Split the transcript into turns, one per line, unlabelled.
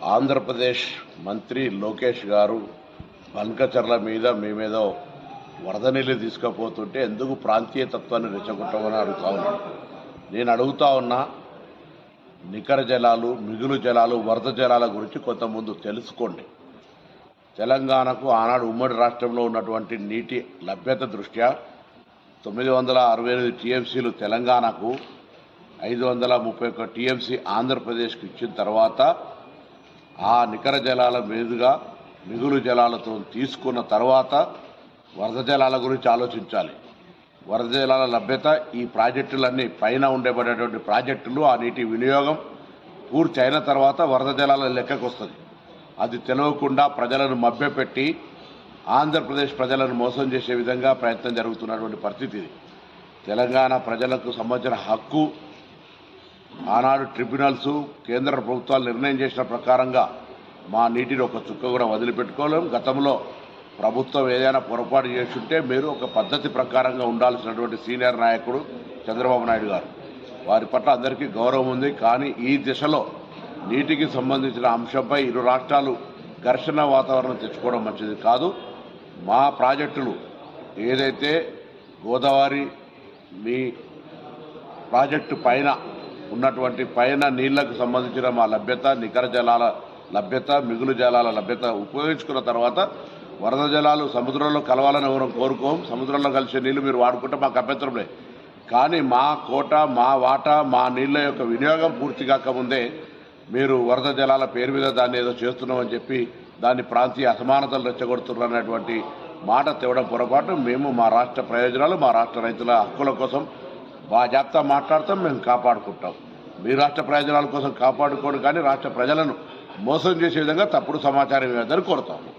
ఆంధ్రప్రదేశ్ మంత్రి లోకేష్ గారు బల్కచర్ల మీద మేమేదో వరద నీళ్ళు తీసుకుపోతుంటే ఎందుకు ప్రాంతీయ తత్వాన్ని రెచ్చగొట్టమని అడుగుతా ఉన్నా నేను అడుగుతా ఉన్నా నికర జలాలు మిగులు జలాలు వరద జలాల గురించి కొంత ముందు తెలుసుకోండి. తెలంగాణకు ఆనాడు ఉమ్మడి రాష్ట్రంలో ఉన్నటువంటి నీటి లభ్యత దృష్ట్యా తొమ్మిది వందల అరవై ఎనిమిది టీఎంసీలు తెలంగాణకు ఐదు వందల ముప్పై ఒక్క టీఎంసీ ఆంధ్రప్రదేశ్కి ఇచ్చిన తర్వాత ఆ నికర జలాల మీదుగా మిగులు జలాలతో తీసుకున్న తర్వాత వరద జలాల గురించి ఆలోచించాలి. వరద జలాల లభ్యత ఈ ప్రాజెక్టులన్నీ పైన ఉండబడేటువంటి ప్రాజెక్టులు ఆ నీటి వినియోగం పూర్తి అయిన తర్వాత వరద జలాల లెక్కకు వస్తుంది అది తెలియకుండా ప్రజలను మభ్యపెట్టి ఆంధ్రప్రదేశ్ ప్రజలను మోసం చేసే విధంగా ప్రయత్నం జరుగుతున్నటువంటి పరిస్థితి ఇది. తెలంగాణ ప్రజలకు సంబంధించిన హక్కు ఆనాడు ట్రిబ్యునల్స్ కేంద్ర ప్రభుత్వాలు నిర్ణయం చేసిన ప్రకారంగా మా నీటిని ఒక చుక్క కూడా వదిలిపెట్టుకోలేం. గతంలో ప్రభుత్వం ఏదైనా పొరపాటు చేస్తుంటే మీరు ఒక పద్ధతి ప్రకారంగా ఉండాల్సినటువంటి సీనియర్ నాయకుడు చంద్రబాబు నాయుడు గారు. వారి పట్ల అందరికీ గౌరవం ఉంది. కానీ ఈ దిశలో నీటికి సంబంధించిన అంశంపై ఇరు రాష్ట్రాలు ఘర్షణ వాతావరణం తెచ్చుకోవడం మంచిది కాదు. మా ప్రాజెక్టులు ఏదైతే గోదావరి మీ ప్రాజెక్టు పైన ఉన్నటువంటి పైన నీళ్ళకు సంబంధించిన మా లభ్యత నికర జలాల లభ్యత మిగులు జలాల లభ్యత ఉపయోగించుకున్న తర్వాత వరద జలాలు సముద్రంలో కలవాలని ఎవరు కోరుకోం. సముద్రంలో కలిసే నీళ్ళు మీరు వాడుకుంటే మాకు అభ్యంతరం లేదు. కానీ మా కోట మా వాటా మా నీళ్ళ యొక్క వినియోగం పూర్తి కాకముందే మీరు వరద జలాల పేరు మీద దాన్ని ఏదో చేస్తున్నామని చెప్పి దాన్ని ప్రాంతీయ అసమానతలు రెచ్చగొడుతున్నారు మాట తేవడం పొరపాటు. మేము మా రాష్ట్ర ప్రయోజనాలు మా రాష్ట్ర రైతుల హక్కుల కోసం బాజాప్తా మాట్లాడతాం మేము కాపాడుకుంటాం. మీ రాష్ట్ర ప్రయోజనాల కోసం కాపాడుకోడు కానీ రాష్ట్ర ప్రజలను మోసం చేసే విధంగా తప్పుడు సమాచారం ఇవ్వదని కోరుతాము.